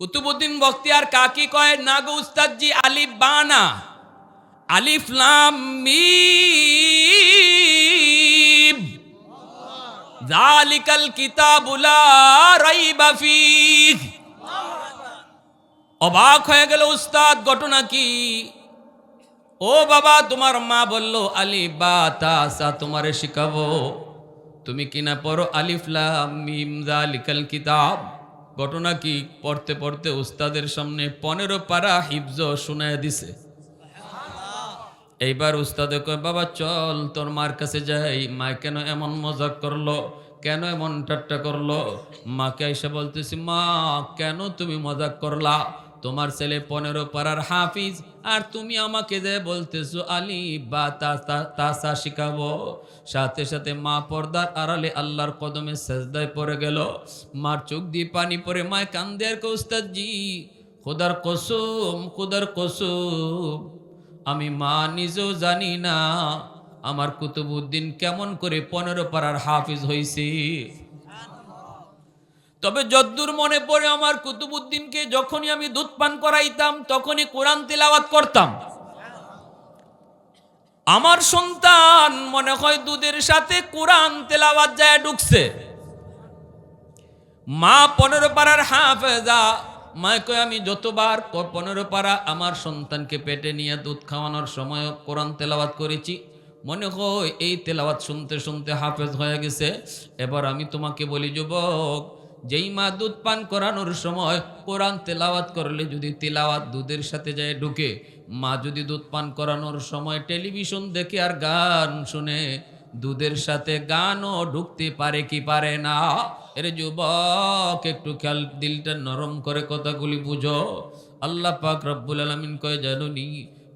কুতুবুদ্দিন বখতিয়ার কাকি কয়, না গো উস্তাদজি, আলিফ বানা। আলিফ লাম মিম। জালিকাল কিতাবুলা রাইবা ফিহ। অবাক হয়ে গেল, উস্তাদ, ঘটনা কি? ও বাবা, তোমার মা বলল আলিফ বা তাসা তোমারে শিখাবো। তুমি কিনা পড়ো আলিফ লাম মিম জালিকাল কিতাব। ঘটনা কি? পড়তে পড়তে উস্তাদের সামনে পনেরো পারা হিফজ শুনায় দিছে। এইবার উস্তাদে কয়, বাবা, চল, তোর মার কাছে যাই। মা কেন এমন মজাক করল? কেন এমন ঠাট্টা করল? মাকে এসে বলতেছি, মা, কেন তুমি মজাক করলা? তোমার ছেলে পনেরো পাড়ার হাফিজ, আর তুমি আমাকে যে বলতেছো আলী বা তাসা শিখাবো। সাথে সাথে মা পর্দার আড়ালে আল্লাহর কদমে সেজদায় পড়ে গেল। মার চোখ দিয়ে পানি পরে মায় কান্দে আর কৌস্তাদজি খোদার কসুম খোদার কসুম, আমি মা নিজেও জানি না আমার কুতুবুদ্দিন কেমন করে পনেরো পাড়ার হাফিজ হয়েছি তবে যদ্দূর মনে পড়ে আমার কুতুবুদ্দিনকে যখনই আমি দুধ পান করাইতাম, তখনই কোরআন তেলাওয়াত করতাম। আমার সন্তান মনে হয় দুধের সাথে কোরআন তেলাওয়াত যায় ঢুকছে। মা পনেরো পাড়ার হাফেজা কয়, আমি যতবার পনেরো পাড়া আমার সন্তানকে পেটে নিয়ে দুধ খাওয়ানোর সময় কোরআন তেলাওয়াত করেছি, মনে হয় এই তেলাওয়াত শুনতে শুনতে হাফেজ হয়ে গেছে। এবার আমি তোমাকে বলি, যুবক যেই মা দুধ পান করানোর সময় কোরআন তেলাওয়াত করলে যদি তেলাওয়াত দুধের সাথে যায় ঢুকে, মা যদি দুধ পান করানোর সময় টেলিভিশন দেখে আর গান শুনে, দুধের সাথে গানও ঢুকতে পারে কি পারে না? এর যুবক, একটু খেয়াল, দিলটা নরম করে কথাগুলি বুঝো। আল্লাহ পাক রব্বুল আলমিন কয়ে জানুনি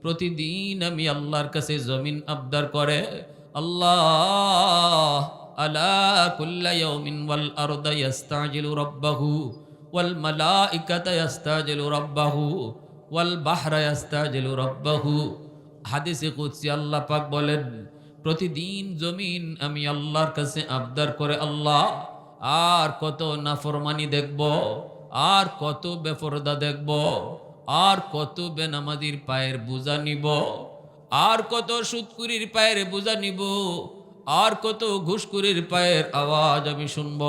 প্রতিদিন আমি আল্লাহর কাছে জমিন আবদার করে। আল্লাহ ওয়াল আরদা ইয়াস্তাজিলু রাব্বাহু ওয়াল মালাইকাতা ইয়াস্তাজিলু রাব্বাহু ওয়াল বাহরা ইয়াস্তাজিলু রাব্বাহু। হাদিসে কুদসি আল্লাহ পাক বলেন, প্রতিদিন জমিন আমি আল্লাহর কাছে আবদার করে আল্লাহ, আর কত নাফরমানি দেখব, আর কত বেফরদা দেখব, আর কত বেনামাজির পায়ের বোঝা নিব, আর কত সুৎকুরির পায়ের বোঝা নিব আর কত ঘুষকুরির পায়ের আওয়াজ আমি শুনব?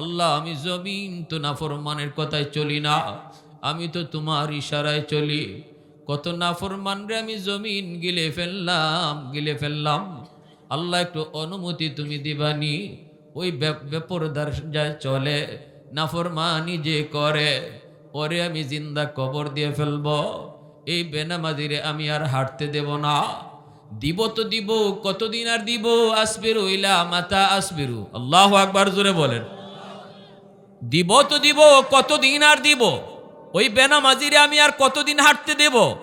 আল্লাহ, আমি জমিন তো নাফরমানের কথায় চলি না, আমি তো তোমার ইশারায় চলি। কত নাফরমান রে, আমি জমিন গিলে ফেললাম গিলে ফেললাম। আল্লাহ, একটু অনুমতি তুমি দিবানি, ওই বেপরদার যায় চলে, নাফরমানি যে করে, পরে আমি জিন্দা কবর দিয়ে ফেলব। এই বেনামাজিরে আমি আর হাঁটতে দেব না। দিব তো দিব, কতদিন আর দিব? আসবিরু ইলা মাতা আসবিরু। আল্লাহ আকবার জোরে বলেন। দিব তো দিব, কতদিন আর দিব? ওই বেনা বেনামাজিরে আমি আর কতদিন হাঁটতে দেব?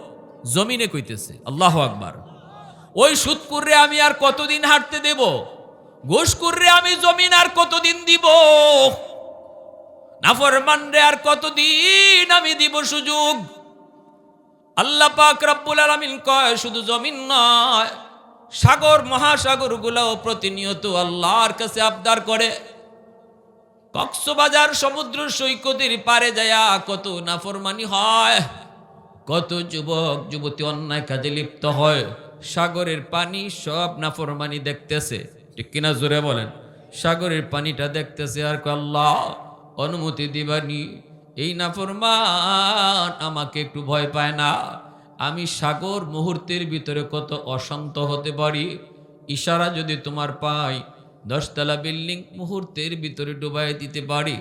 জমিনে কইতেছে, আল্লাহ আকবার। ওই সুদকুররে আমি আর কতদিন হাঁটতে দেব? ঘুষকুররে আমি জমিন আর কতদিন দিব? নাফরমান রে আর কতদিন আমি দিব সুযোগ? আল্লাহ পাক রব্বুল আলামিন কয়, শুধু জমিন নয়, সাগর, মহাসাগর গুলাও প্রতিনিয়ত আল্লাহর কাছে আবদার করে। কক্সবাজার সমুদ্র সৈকতের পারে যায়া কত নাফরমানি হয়, কত যুবক, যুবতী অন্যায় কাজে লিপ্ত হয়। সাগরের পানি সব নাফরমানি দেখতেছে। ঠিক কিনা জোরে বলেন? সাগরের পানিটা দেখতেছে আর আল্লাহ, অনুমতি দিবানি। এই নাফরমান আমাকে একটু ভয় পায় না। আমি সাগর মুহূর্তের ভিতরে কত অশান্ত হতে পারি। ইশারা যদি তোমার পাই, দশতলা বিল্ডিং মুহূর্তের ভিতরে ডুবাই দিতে পারি।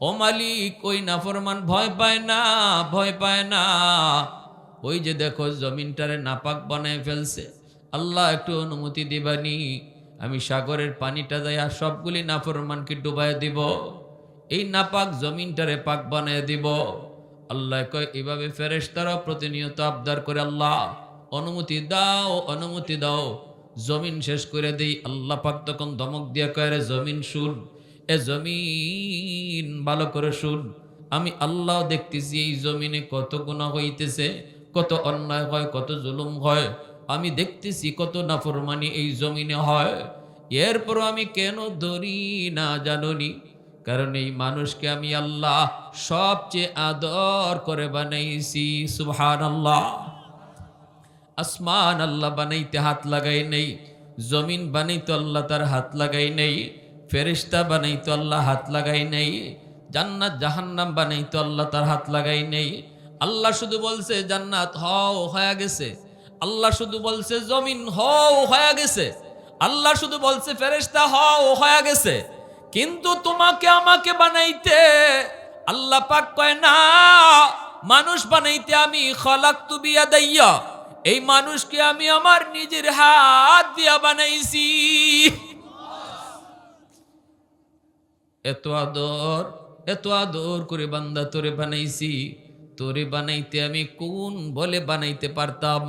ও মালিক, ওই নাফরমান ভয় পায় না, ভয় পায় না। ওই যে দেখো, জমিনটারে নাপাক বানায় ফেলছে। আল্লাহ একটু অনুমতি দিবানি। আমি সাগরের পানিটা দেয়া সবগুলি নাফরমানকে ডুবাই দিব। এই নাপাক জমিনটারে পাক বানায় দিব। আল্লাহ কয়, এভাবে ফেরেশতারা প্রতিনিয়ত আবদার করে আল্লাহ। অনুমতি দাও অনুমতি দাও। জমিন শেষ করে দেই। আল্লাহ পাক তখন ধমক দিয়া কয় রে জমিন শুন, এ জমিন ভালো করে শুন। আমি আল্লাহ দেখতেছি এই জমিনে কত গুণা হইতেছে, কত অন্যায় হয়, কত জুলুম হয়। আমি দেখতেছি কত নাফরমানি এই জমিনে হয়। এরপর আমি কেন ধরি না জাননি? কারণ এই মানুষকে আমি আল্লাহ সবচেয়ে আদর করে বানাইছি সুবহান আল্লাহ আসমান আল্লাহ বানাইতে হাত লাগাই নেই, জমিন বানাইতে আল্লাহ তার হাত লাগাই নেই ফেরিস্তা বানাইতে আল্লাহ হাত লাগাই নেই, জান্নাত, জাহান্নাম বানাইতে আল্লাহ তার হাত লাগাই নেই। আল্লাহ শুধু বলছে, জান্নাত হও, হয়ে গেছে। আল্লাহ শুধু বলছে, জমিন হও, হয়ে গেছে। আল্লাহ শুধু বলছে ফেরেস্তা হও, হয়ে গেছে। কিন্তু তোমাকে আমাকে বানাইতে আল্লাহ পাক কয়, না, মানুষ বানাইতে আমি খলাক তুবিয়া দাইয়া এই মানুষকে আমি আমার নিজের হাত দিয়া বানাইছি। এত আদর এত আদর করে বান্দা তোরে বানাইছি, তোরে বানাইতে আমি কোন বলে বানাইতে পারতাম?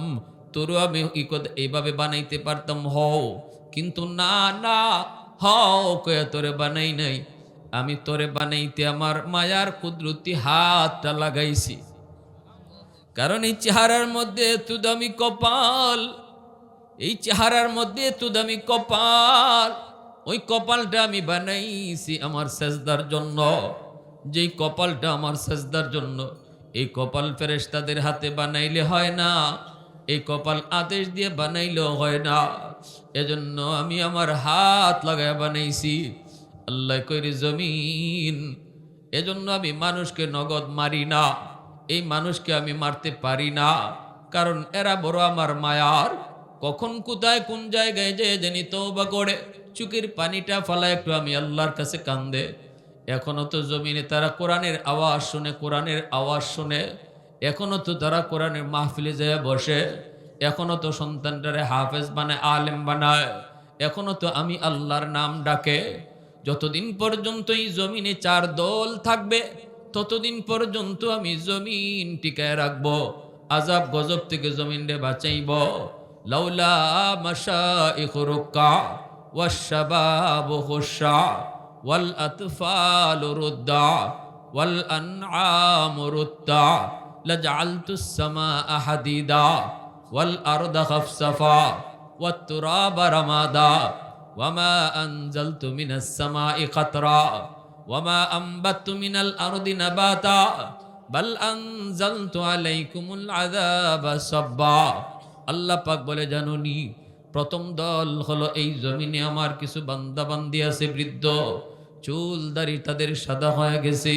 তোরও আমি এইভাবে বানাইতে পারতাম, হও। কিন্তু না না হও কয়া তোরে বানাই নাই। আমি তোরে বানাইতে আমার মায়ার কুদরতি হাতটা লাগাইছি। কারণ এই চেহারার মধ্যে এত দামি কপাল, এই চেহারার মধ্যে এত দামি কপাল, ওই কপালটা আমি বানাইছি আমার সেজদার জন্য। যেই কপালটা আমার সেজদার জন্য, এই কপাল ফেরেস্তাদের হাতে বানাইলে হয় না, এই কপাল আদেশ দিয়ে বানাইলেও হয় না। এজন্য আমি আমার হাত লাগায় বানাইছি। আল্লাহ কইরে, জমিন, এজন্য আমি মানুষকে নগদ মারি না। এই মানুষকে আমি মারতে পারি না। কারণ এরা বড় আমার মায়ার। কখন, কোথায়, কোন জায়গায় যে জানি তৌবা করে। চুকির পানিটা ফালা একটু আমি আল্লাহর কাছে কান্দে। এখনও তো জমিনে তারা কোরআনের আওয়াজ শুনে, কোরআনের আওয়াজ শুনে। এখনও তো তারা কোরআনের মাহফিলে যায় বসে। এখনো তো সন্তানটারে হাফেজ বানায় আলেম বানায় এখনো তো আমি আল্লাহর নাম ডাকে যতদিন পর্যন্ত এই জমিনে চার দল থাকবে ততদিন পর্যন্ত আমি জমিন টিকায় রাখবো আজাব গজব থেকে জমিন রে বাঁচাইব লাউলা মাসা ইখরুকা والشباب خشع والأطفال ردا والأنعام ردا لجعلت السماء حديدا ওয়াল আরদা খাফসাফা ওয়াত তুরাবা রামাদা ওয়ামা আনজালতু মিনাস সামাই কাতরা ওয়ামা আম্বাতু মিনাল আরদি নাবাতা বাল আনজালতু আলাইকুমুল আযাবা পাক বলে জানুনি প্রথম দল হলো এই জমিনে আমার কিছু বান্দাবান্দি আছে, বৃদ্ধ। চুল দাড়ি তাদের সাদা হয়ে গেছে।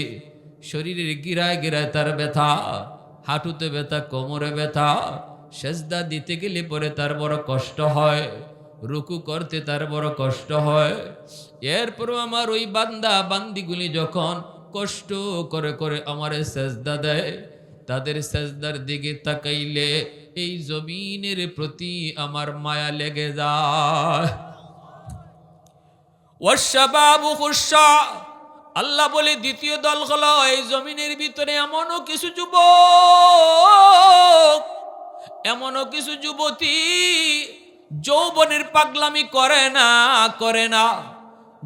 শরীরের গিরায় গিরায় তার ব্যথা, হাঁটুতে ব্যথা, কোমরে ব্যথা সেজদা দিতে গেলে পরে তার বড় কষ্ট হয়, রুকু করতে তার বড় কষ্ট হয়। এরপরও আমার ওই বান্দা, বান্দিগুলি যখন কষ্ট করে করে আমারে সেজদা দেয়, তাদের সেজদার দিকে তাকাইলে এই জমিনের প্রতি আমার মায়া লেগে যায়। আল্লাহ বলে দ্বিতীয় দল হলো এই জমিনের ভিতরে এমনও কিছু যুবক এমনও কিছু যুবতী যৌবনের পাগলামি করে না করে না।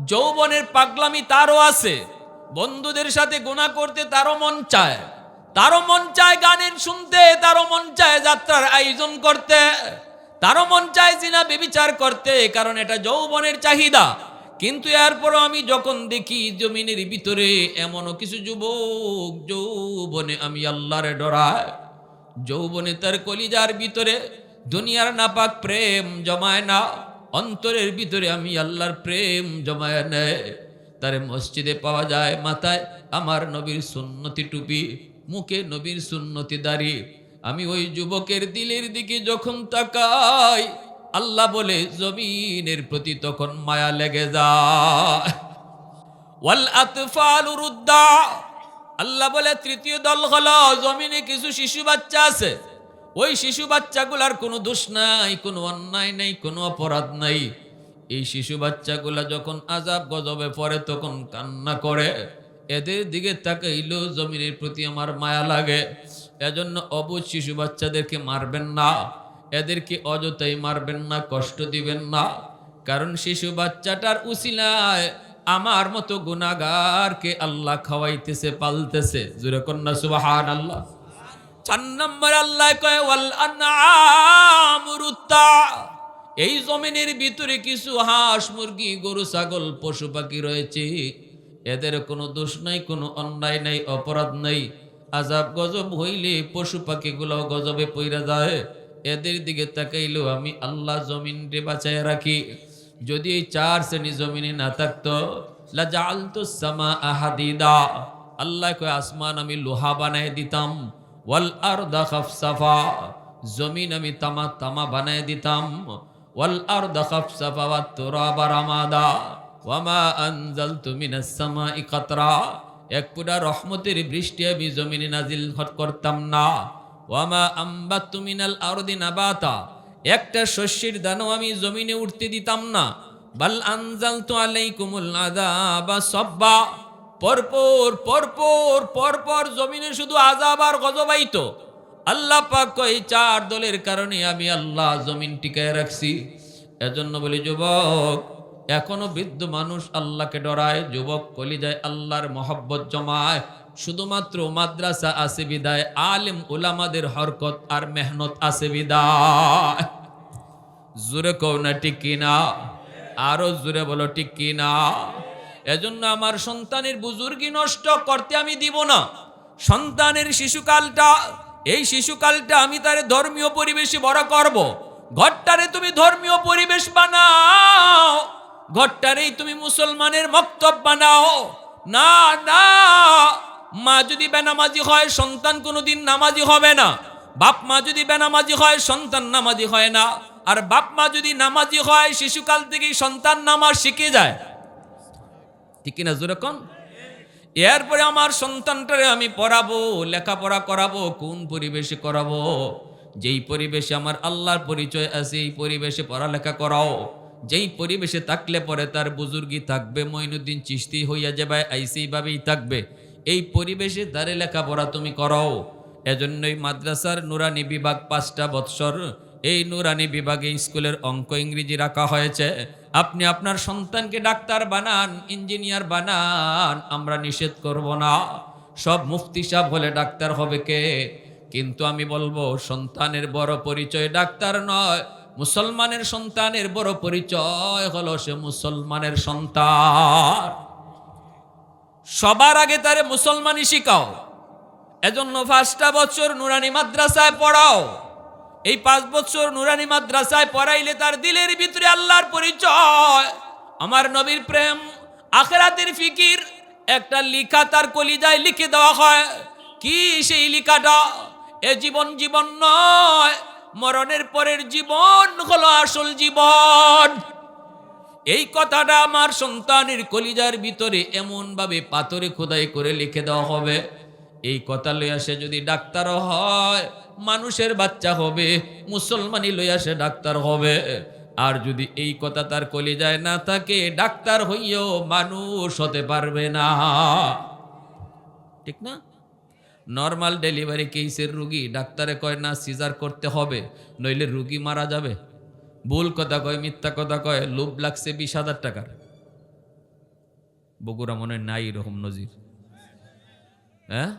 যৌবনের পাগলামি তারও আছে। বন্ধুদের সাথে গুণা করতে তারও মন চায়। তারও মন চায় গানের শুনতে, তারও মন চায় যাত্রার আয়োজন করতে। তারও মন চায় জিনা বেবিচার করতে কারণ এটা যৌবনের চাহিদা। কিন্তু এরপরও আমি যখন দেখি জমিনের ভিতরে এমনও কিছু যুবক, যৌবনে আমি আল্লাহরে ডরায়। যৌবনে তার কলিজার ভিতরে দুনিয়ার নাপাক প্রেম জমায় না, অন্তরের ভিতরে আমি আল্লাহর প্রেম জমায় নেয়। তারে মসজিদে পাওয়া যায় মাথায় আমার নবীর সুন্নতি টুপি, মুখে নবীর সুন্নতি দাড়ি। আমি ওই যুবকের দিলের দিকে যখন তাকাই, আল্লাহ বলে, জমিনের প্রতি তখন মায়া লেগে যায়। ওয়াল আতফালু আল্লাহ বলে, তৃতীয় দল হলো, জমিনে কিছু শিশু বাচ্চা আছে। ওই শিশু বাচ্চাগুলার কোনো দোষ নাই, কোনো অন্যায় নাই, কোনো অপরাধ নাই। এই শিশু বাচ্চাগুলা যখন আজাব গজবে পড়ে, তখন কান্না করে। এদের দিকে তাকে তাকাইলেও জমিনের প্রতি আমার মায়া লাগে। এজন্য অবুজ শিশু বাচ্চাদেরকে মারবেন না। এদেরকে অযথাই মারবেন না, কষ্ট দিবেন না। কারণ শিশু বাচ্চাটার উসিলায় আমার মতো গুনাগারকে আল্লাহ খাওয়াইতেছে, পালতেছে। জুরে কন্যা সুবাহান আল্লাহ চার নম্বর আল্লাহ কয় এই জমিনের ভিতরে কিছু হাঁস, মুরগি, গরু, ছাগল, পশু পাখি রয়েছে। এদের কোনো দোষ নাই, কোনো অন্যায় নেই, অপরাধ নাই। আজাব গজব হইলে পশু পাখিগুলো গজবে পইরা যায়। এদের দিকে তাকাইলেও আমি আল্লাহ জমিন রে বাঁচায় রাখি। যদি এই চার শ্রেণি জমিনে না থাকতো, লাজালতু সামা আহাদিদা। আল্লাহ কয়, আসমান আমি লোহা বানায় দিতাম, ওয়াল আরদা খাফসাফা। জমিন আমি তামা তামা বানায় দিতাম, ওয়াল আরদা খাফসাফা ওয়াত তুরাবা রামাদা। ওয়ামা আনজালতু মিনাস সামাই কাতরা। এক পুরা রহমতের বৃষ্টি আমি জমিনে নাজিল করতাম না। ওয়ামা আম্বাতু মিনাল আরদি নাবাতা। একটা শস্যের দানও আমি জমিনে উঠতে দিতাম না। বাল আনজালতু আলাইকুমুল আযাবা সাব্বা। পরপর পরপর পরপর জমিনে শুধু আজাব আর গজবাইত আল্লাহ পাক কয়, এই চার দলের কারণে আমি আল্লাহ জমিন টিকায় রাখছি। এজন্য বলি যুবক এখনও বৃদ্ধ মানুষ আল্লাহকে ডরায় যুবক কলিজায় আল্লাহর মহব্বত জমায় শুধুমাত্র মাদ্রাসা আছে বিদায়, আলেম ওলামাদের হরকত আর মেহনত আছে বিদায়। জোরে কও না, ঠিক কিনা আরও জোরে বলো, ঠিক কিনা এজন্য আমার সন্তানের বুজুর্গি নষ্ট করতে আমি দিব না। সন্তানের শিশুকালটা, এই শিশুকালটা আমি তার ধর্মীয় পরিবেশে বড় করব। ঘরটারে তুমি ধর্মীয় পরিবেশ বানাও। ঘরটারেই তুমি মুসলমানের মক্তব বানাও। না না। মা যদি বেনামাজি হয়, সন্তান কোনোদিন নামাজি হবে না। বাপ মা যদি বেনামাজি হয়, সন্তান নামাজি হয় না। আর বাপ মা যদি নামাজি হয়, শিশুকাল থেকেই সন্তান নামাজ শিখে যায়। ঠিক কিনা জোরে কন? এরপরে আমার সন্তানটারে আমি পড়াবো, লেখাপড়া করাবো, কোন পরিবেশে করাবো? যেই পরিবেশে আমার আল্লাহর পরিচয় আছে, এই পরিবেশে পড়ালেখা করাও। যেই পরিবেশে থাকলে পরে তার বুজুর্গি থাকবে মঈনুদ্দিন চিস্তি হইয়া যাবে, আইসিভাবেই থাকবে। এই পরিবেশে তারে লেখাপড়া তুমি করাও এজন্যই মাদ্রাসার নুরানি বিভাগ পাঁচটা বৎসর এই নুরানি বিভাগে স্কুলের অঙ্ক ইংরেজি রাখা হয়েছে। আপনি আপনার সন্তানকে ডাক্তার বানান, ইঞ্জিনিয়ার বানান, আমরা নিষেধ করব না। সব মুফতি সাহেব হলে ডাক্তার হবে কে? কিন্তু আমি বলব, সন্তানের বড় পরিচয় ডাক্তার নয়, মুসলমানের সন্তানের বড় পরিচয় হলো সে মুসলমানের সন্তান। সবার আগে তারে মুসলমানই শিখাও। এজন্য পাঁচটা বছর নুরানি মাদ্রাসায় পড়াও। এই পাঁচ বছর নুরানি মাদ্রাসায় পড়াইলে তার দিলের ভিতরে আল্লাহর পরিচয়। আমার নবীর প্রেম, আখরাতের ফিকির, একটা লিখা তার কলিজায় লিখে দেওয়া হয়। কি সেই লিখাটা? এ জীবন জীবন নয়, মরণের পরের জীবন হলো আসল জীবন। এই কথাটা আমার সন্তানের কলিজার ভিতরে এমনভাবে পাথরে খোদাই করে লিখে দেওয়া হবে। এই কথা লইয়া সে যদি ডাক্তারও হয়, মানুষের বাচ্চা হবে মুসলমানি লইয়া সে ডাক্তার হবে। আর যদি এই কথা তার কলিজায় না থাকে, ডাক্তার হইয়েও মানুষ হতে পারবে না। ঠিক না? নর্মাল ডেলিভারি কেসের রুগী, ডাক্তারে কয়, না সিজার করতে হবে, নইলে রুগী মারা যাবে। ভুল কথা কয়, মিথ্যা কথা কয়, লোভ লাগছে বিশ হাজার টাকার। বগুড়া মনে নাই এরকম নজির। হ্যাঁ?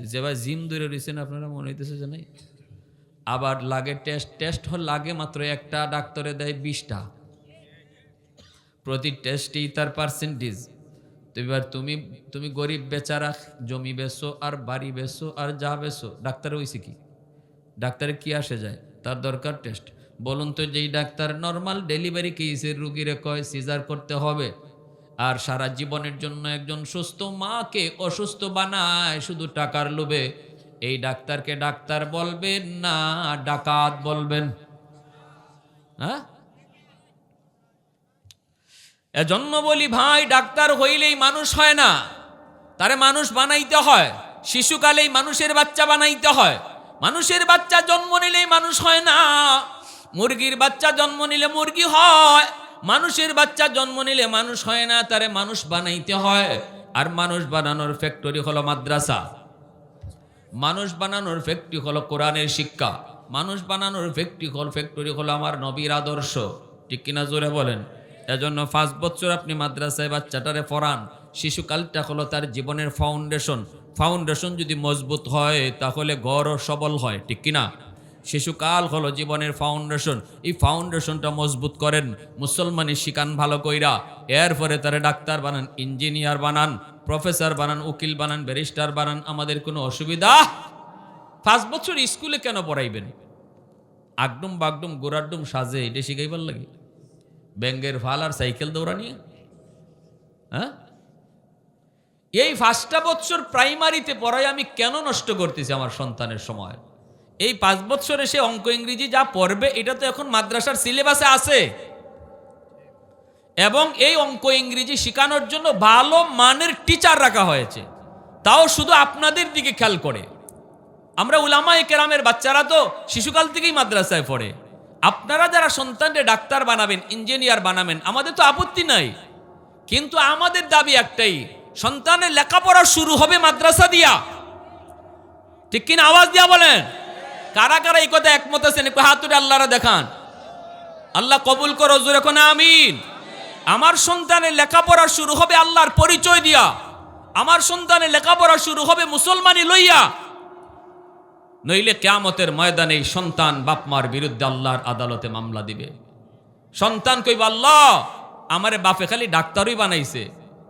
যে ভাই জিম ধরে রয়েছেন, আপনারা মনে হইতেছে যে নাই। আবার লাগে টেস্ট টেস্ট হল লাগে মাত্র একটা, ডাক্তারে দেয় বিশটা। প্রতি টেস্টেই তার পার্সেন্টেজ তো এবার তুমি তুমি গরিব বেচারা, জমি বেচো আর বাড়ি বেচো আর যা বেচো, ডাক্তার হইছে কি? ডাক্তারে কি আসে যায়? তার দরকার টেস্ট। বলুন তো যেই ডাক্তার নর্মাল ডেলিভারি কেসের রুগীরে কয় সিজার করতে হবে? আর সারা জীবনের জন্য একজন সুস্থ মাকে অসুস্থ বানায় শুধু টাকার লোভে। এই ডাক্তারকে ডাক্তার বলবেন না, ডাকাত বলবেন। হ্যাঁ? এজন্য বলি ভাই, ডাক্তার হইলেই মানুষ হয় না। তারে মানুষ বানাইতে হয়। শিশুকালেই মানুষের বাচ্চা বানাইতে হয়। মানুষের বাচ্চা জন্ম নিলেই মানুষ হয় না। মুরগির বাচ্চা জন্ম নিলে মুরগি হয়, মানুষের বাচ্চা জন্ম নিলে মানুষ হয় না, তারে মানুষ বানাইতে হয়। আর মানুষ বানানোর ফ্যাক্টরি হলো মাদ্রাসা। মানুষ বানানোর ফ্যাক্টরি হলো কোরআনের শিক্ষা। মানুষ বানানোর ফ্যাক্টরি হল ফ্যাক্টরি হলো আমার নবীর আদর্শ। ঠিক কিনা জোরে বলেন? এজন্য পাঁচ বছর আপনি মাদ্রাসায় বাচ্চাটারে পড়ান শিশুকালটা হলো তার জীবনের ফাউন্ডেশন ফাউন্ডেশন যদি মজবুত হয়, তাহলে গড় সবল হয়, ঠিক কিনা? শিশুকাল হলো জীবনের ফাউন্ডেশন এই ফাউন্ডেশনটা মজবুত করেন মুসলমানের শিকান ভালো কইরা। এরপরে তারা ডাক্তার বানান ইঞ্জিনিয়ার বানান প্রফেসর বানান, উকিল বানান ব্যারিস্টার বানান, আমাদের কোনো অসুবিধা? পাঁচ বছর স্কুলে কেন পড়াইবেন? আগডুম বাগডুম গোড়াডুম সাজে এটা শিখাইবার লাগে? ব্যাঙ্গের ফাল আর সাইকেল দৌড়ানি হ্যাঁ? এই পাঁচটা বছর প্রাইমারিতে পড়াই আমি কেন নষ্ট করতেছি আমার সন্তানের সময়? এই পাঁচ বছর সে অঙ্ক ইংরেজি যা পড়বে, এটা তো এখন মাদ্রাসার সিলেবাসে আছে। এবং এই অঙ্ক ইংরেজি শেখানোর জন্য ভালো মানের টিচার রাখা হয়েছে। তাও শুধু আপনাদের দিকে খেয়াল করে। আমরা উলামা কেরামের বাচ্চারা তো শিশুকাল থেকেই মাদ্রাসায় পড়ে। আপনারা যারা সন্তানকে ডাক্তার বানাবেন ইঞ্জিনিয়ার বানাবেন, আমাদের তো আপত্তি নাই। কিন্তু আমাদের দাবি একটাই, সন্তানের লেখাপড়া শুরু হবে মাদ্রাসা দিয়া। ঠিক কিনা আওয়াজ দিয়া বলেন? কারা কারা এই কথা একমত আছেন? একটু হাত তুলে আল্লাহরা দেখান। আল্লাহ কবুল করো, জোরে কোন, আমিন। আমার সন্তানের লেখাপড়া শুরু হবে আল্লাহর পরিচয় দিয়া। আমার সন্তানের লেখাপড়া শুরু হবে মুসলমানি লইয়া। নইলে কেয়ামতের ময়দানে এই সন্তান বাপমার বিরুদ্ধে আল্লাহর আদালতে মামলা দিবে। সন্তান কইব, আল্লাহ, আমারে বাপে খালি ডাক্তারই বানাইছে।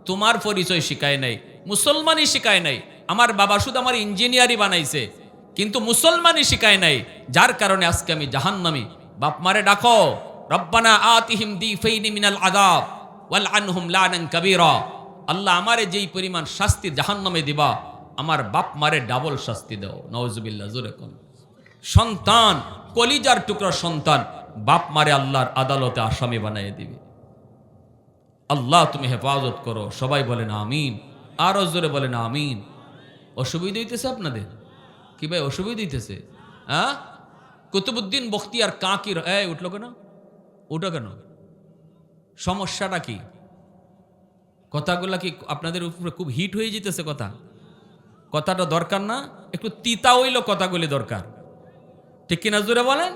তোমার পরিচয় শিখায় নাই, মুসলমানই শিখায় নাই। আমার বাবা শুধু আমার ইঞ্জিনিয়ারই বানাইছে। কিন্তু মুসলমানই শিখায় নাই। যার কারণে আজকে আমি জাহান্নামি। বাপ মারে ডাকো, রব্বানা আতিহিম দি ফেইনি মিনাল আদাব ওয়াল আনহুম লানান কাবীরা। আল্লাহ আমারে যেই পরিমাণ শাস্তি জাহান্নামে দিবা, আমার বাপ মারে ডাবল শাস্তি দাও। নওয়াজুবিল্লাহ জোরে কোন। সন্তান, কলিজার টুকরা সন্তান, বাপ মারে আল্লাহর আদালতে আসামি বানিয়ে দিবে। আল্লাহ তুমি হেফাজত করো। সবাই বলেন, আমিন। আরও জোরে বলেন, আমিন। অসুবিধা হইতেছে আপনাদের? কি ভাই, অসুবিধা হইতেছে হ্যাঁ কুতুবুদ্দিন বখতিয়ার কাকির এ উঠল কেন? উঠো কেন? সমস্যাটা কি? কথাগুলা কি আপনাদের উপরে খুব হিট হয়ে যেতেছে কথা? কথাটা দরকার না, একটু তিতা হইল কথাগুলি দরকার। ঠিক কিনা জোরে বলেন?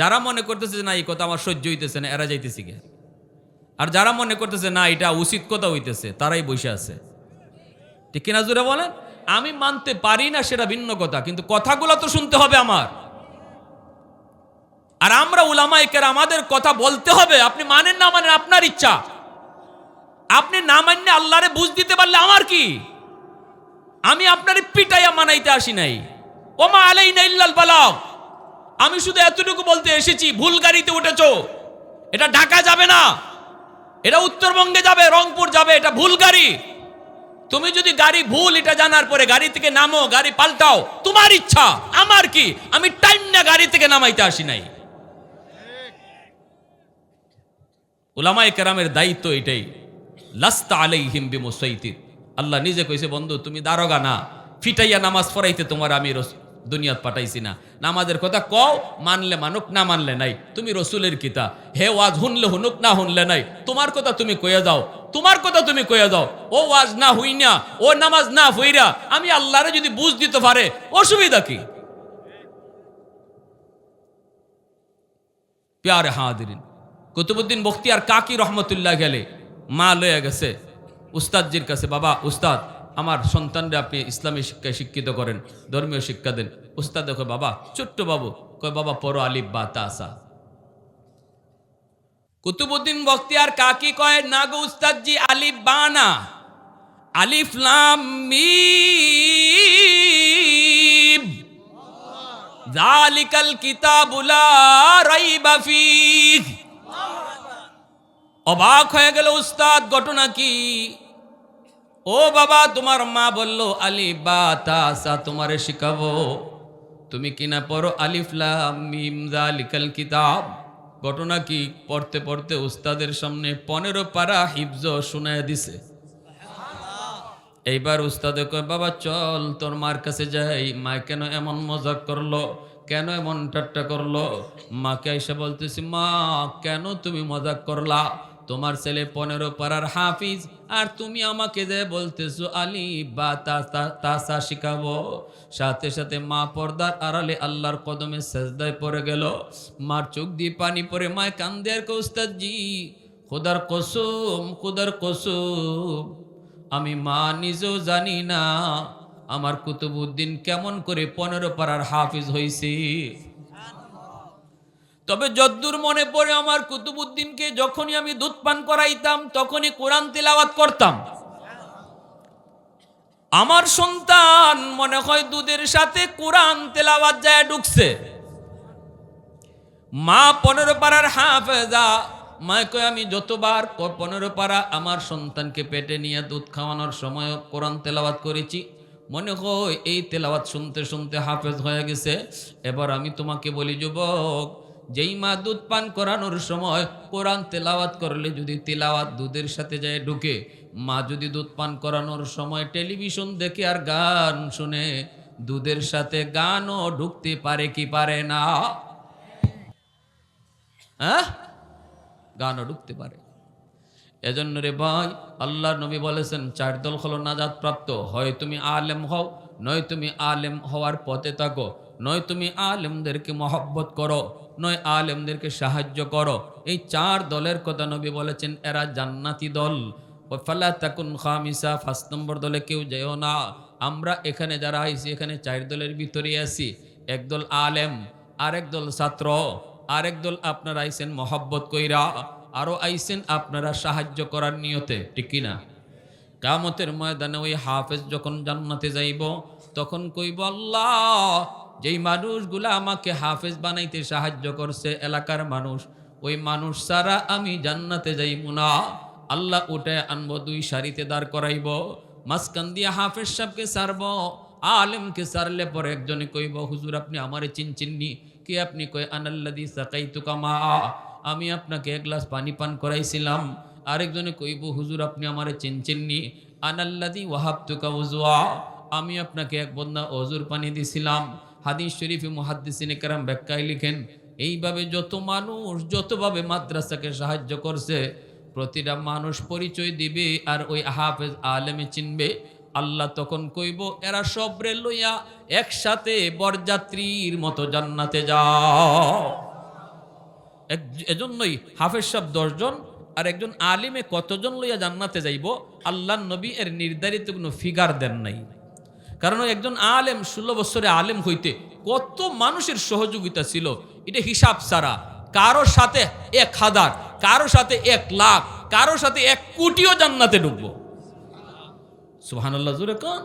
যারা মনে করতেছে না, এই কথা আমার সহ্য হইতেছে না, এরা যাইতেছি গে আর যারা মনে করতেছে না, এটা উচিত কথা হইতেছে, তারাই বসে আছে। ঠিক কিনা জোরে বলেন? আমি মানতে পারি না সেটা ভিন্ন কথা, কিন্তু কথাগুলো তো শুনতে হবে আমার। আর আমরা উলামাইকের আমাদের কথা বলতে হবে, আপনি মানেন না মানেন আপনার ইচ্ছা। আপনি না মানলে আল্লাহরে বুঝ দিতে পারলে আমার কি? আমি আপনার পিটাইয়া মানাইতে আসি নাই। ওমা আলাই ইল্লাল বালাগ। আমি শুধু এতটুকু বলতে এসেছি, ভুল গাড়িতে উঠেছো, এটা ঢাকা যাবে না, এটা উত্তরবঙ্গে যাবে, রংপুর যাবে, এটা ভুল গাড়ি। তুমি যদি গাড়ি ভুল এটা জানার পরে গাড়ি থেকে নামো, গাড়ি পাল্টাও, তোমার ইচ্ছা, আমার কি? আমি টাইম না গাড়ি থেকে নামাইতে আসি নাই। উলামায়ে কেরামের দায়িত্ব এটাই। লাস্তা আলাই হিমবি বিমুসাইতির আল্লাহ নিজে কইছে, বন্ধু, তুমি দারোগা না। ফিটাইয়া নামাজ পড়াইতে তোমার আমি দুনিয়াত পাঠাইছি না। নামাজের কথা কও, মানলে মানুক, না মানলে নাই। তুমি রসুলের কিতা। হে ওয়াজ হুনলে হুনুক, না হুনলে নাই। তোমার কথা তুমি কইয়া যাও। তোমার কথা তুমি কইয়া যাও। ও ওয়াজ না হই না ও নামাজ না হইরা আমি আল্লাহরে যদি বুঝ দিতে পারে, অসুবিধা কি? প্যারে হাদিরিন কুতুবুদ্দিন বখতিয়ার কাকি রহমতুল্লাহ গেলে মা লয়ে গেছে, উস্তাদজির কাছে, বাবা, উস্তাদ আমার সন্তানরা আপনি ইসলামী শিক্ষায় শিক্ষিত করেন, ধর্মীয় শিক্ষা দেন। উস্তাদ দেখো, বাবা, ছোট্ট বাবু। কয়, বাবা, পড়ো আলিফ বা তাসা কুতুবুদ্দিন বখতিয়ার কাকি কয়, না গো উস্তাদজি, আলিফ বানা আলিফ, লাম, মিম। জালিকাল কিতাবুলা রাইবা ফিহ। অবাক হয়ে গেল, উস্তাদ, ঘটনা কি? ও বাবা, তোমার মা বলল, আলি বা তাসা তোমারে শিখাবো। তুমি কিনা পড়ো? আলিফলাম মিম জালিকাল কিতাব। ঘটনা কি? পড়তে পড়তে উস্তাদের সামনে পনেরো পারা হিফজ শোনায় দিছে। এইবার উস্তাদে কয়, বাবা, চল, তোর মার কাছে যাই। মা কেন এমন মজাক করল? কেন এমন ঠাট্টা করল? মাকে এসে বলতেছি, মা, কেন তুমি মজাক করলা? তোমার ছেলে পনেরো পাড়ার হাফিজ, আর তুমি আমাকে যে বলতেছো আলী বা তাসা শিখাবো। সাথে সাথে মা পর্দার আড়ালে আল্লাহর কদমে সেজদায় পড়ে গেল। মার চোখ দিয়ে পানি পরে মায় কান্দে আর কৌস্তাদজি খোদার কসুম খোদার কসুম, আমি মা নিজেও জানি না আমার কুতুবুদ্দিন কেমন করে পনেরো পাড়ার হাফিজ হয়েছি তবে যদ্দূর মনে পড়ে আমার কুতুবুদ্দিনকে যখনই আমি দুধ পান করাইতাম, তখনই কোরআন তেলাওয়াত করতাম। আমার সন্তান মনে হয় দুধের সাথে কোরআন তেলাওয়াত যায় ঢুকছে। মা পনেরো পাড়ার হাফেজা কয়, আমি যতবার পনেরো পাড়া আমার সন্তানকে পেটে নিয়ে দুধ খাওয়ানোর সময় কোরআন তেলাওয়াত করেছি, মনে হয় এই তেলাওয়াত শুনতে শুনতে হাফেজ হয়ে গেছে। এবার আমি তোমাকে বলি, যুবক যেই মা দুধ পান করানোর সময় কোরআন তেলাওয়াত করলে যদি তেলাওয়াত দুধের সাথে যায় ঢুকে, মা যদি দুধ পান করানোর সময় টেলিভিশন দেখে আর গান শুনে, দুধের সাথে গানও ঢুকতে পারে কি পারে না? হ্যাঁ? গানও ঢুকতে পারে। এজন্য রে ভাই আল্লাহ নবী বলেছেন, চার দল হলো নাজাদ প্রাপ্ত হয় তুমি আলেম হও, নয় তুমি আলেম হওয়ার পথে থাকো। নয় তুমি আলেমদেরকে মহব্বত করো, নয় আলেমদেরকে সাহায্য করো। এই চার দলের কথা নবী বলেছেন, এরা জান্নাতি দল। ফালা তাকুন খামিসা পাঁচ নম্বর দলে কেউ যেও না। আমরা এখানে যারা আইছি, এখানে চার দলের ভিতরে আছি। একদল আলেম, আরেক দল ছাত্র, আরেক দল আপনারা আইসেন মহব্বত কইরা, আরও আইসেন আপনারা সাহায্য করার নিয়তে, ঠিক কিনা? কামতের ময়দানে ওই হাফেজ যখন জান্নাতে যাইব, তখন কইব, আল্লাহ যেই মানুষগুলা আমাকে হাফেজ বানাইতে সাহায্য করছে, এলাকার মানুষ, ওই মানুষ ছাড়া আমি জান্নাতে যাইব না। আল্লাহ উঠে আনব, দুই সারিতে দাঁড় করাইব, মাঝখান দিয়ে হাফেজ সাহেবকে সারব আলেমকে সারলে পরে একজনে কইব, হুজুর, আপনি আমারে চিনচিননি? কি আপনি? কই আনাল্লাদি সাকাইতু কামা আমি আপনাকে এক গ্লাস পানি পান করাইছিলাম। আরেকজনে কইব, হুজুর, আপনি আমারে চিনচিননি? আনাল্লাদি ওয়াহাব তুকা উজুয়া আমি আপনাকে এক বন্যা অজুর পানি দিছিলাম। হাদিস শরীফে মুহাদ্দিসিনে কারাম ব্যাখ্যায় লিখেন, এইভাবে যত মানুষ যতভাবে মাদ্রাসাকে সাহায্য করছে, প্রতিটা মানুষ পরিচয় দিবে আর ওই হাফেজ আলেমে চিনবে। আল্লাহ তখন কইব, এরা সবরে লইয়া একসাথে বরযাত্রীর মতো জান্নাতে যাও। এজন্যই হাফেজ সাহেব দশজন আর একজন আলিমে কতজন লইয়া জান্নাতে যাইব আল্লাহ নবী এর নির্ধারিত কোনো ফিগার দেন নাই। কারণ একজন আলেম, ষোলো বছরে আলেম হইতে কত মানুষের সহযোগিতা ছিল, এটা হিসাব ছাড়া। কারোর সাথে এক হাজার, কারোর সাথে এক লাখ, কারোর সাথে এক কোটিও জান্নাতে ঢুকবো। সুবহানাল্লাহ জুড়ে কন।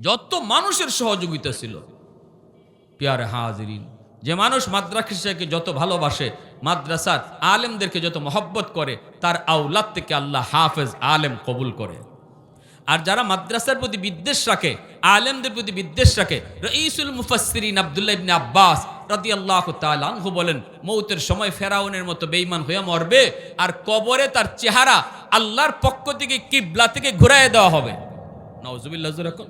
যত মানুষের সহযোগিতা ছিল, পিয়ারে হাজিরিন, যে মানুষ মাদ্রাসাকে যত ভালোবাসে, মাদ্রাসার আলেমদেরকে যত মহব্বত করে, তার আউলাদ থেকে আল্লাহ হাফেজ আলেম কবুল করে। আর যারা মাদ্রাসার প্রতি বিদ্বেষ রাখে, আলেমদের প্রতি বিদ্বেষ রাখে, রঈসুল মুফাসসিরিন আব্দুল্লাহ ইবনে আব্বাস রাদিয়াল্লাহু তাআলা আনহু বলেন, মৌতের সময় ফেরাউনের মতো বেঈমান হয়ে মরবে আর কবরে তার চেহারা আল্লাহর পক্ষ থেকে কিবলা থেকে ঘুরায় দেওয়া হবে। নাউজুবিল্লাহ যুরাকুম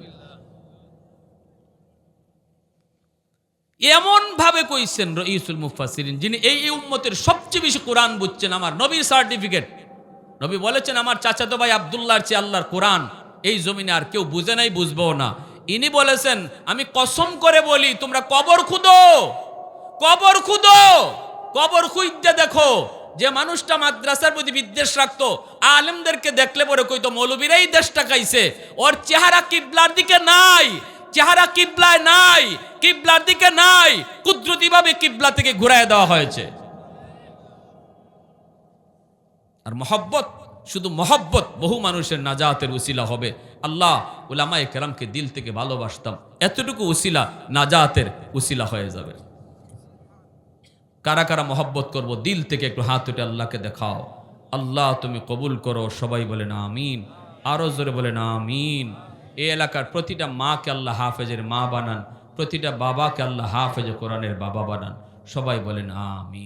এমন ভাবে কইছেন রঈসুল মুফাসসিরিন, যিনি এই এই উম্মতের সবচেয়ে বেশি কোরআন বুঝছেন, আমার নবীর সার্টিফিকেট। নবী বলেছেন, আমার চাচাতো ভাই আব্দুল্লাহর চেয়ে আল্লাহর কোরআন এই জমিনে আর কেউ বুঝে নাই বুঝব না। ইনি বলেছেন, আমি কসম করে বলি, তোমরা কবর খুদো কবর খুদো, কবর খুঁজতে দেখো যে মানুষটা মাদ্রাসার প্রতি বিদ্বেষ রাখতো, আলেমদেরকে দেখলে পরে কইতো মৌলবীরাই দেশটা খাইছে, ওর চেহারা কিবলার দিকে নাই, চেহারা কিবলায় নাই, কিবলার দিকে নাই, কুদরতিভাবে কিবলা থেকে ঘুরায় দেওয়া হয়েছে। আর মহব্বত শুধু মহব্বত বহু মানুষের নাজাতের উসিলা হবে। আল্লাহ উলামায়ে কেরামকে দিল থেকে ভালোবাসতাম। এতটুকু উসিলা নাজাতের উসিলা হয়ে যাবে। কারা কারা মহব্বত করব, দিল থেকে একটু হাত উঠে আল্লাহকে দেখাও। আল্লাহ তুমি কবুল করো, সবাই বলেন আমিন। আরও জোরে বলেন আমিন। এ এলাকার প্রতিটা মাকে আল্লাহ হাফেজের মা বানান, প্রতিটা বাবাকে আল্লাহ হাফেজ কোরআনের বাবা বানান, সবাই বলেন আমিন।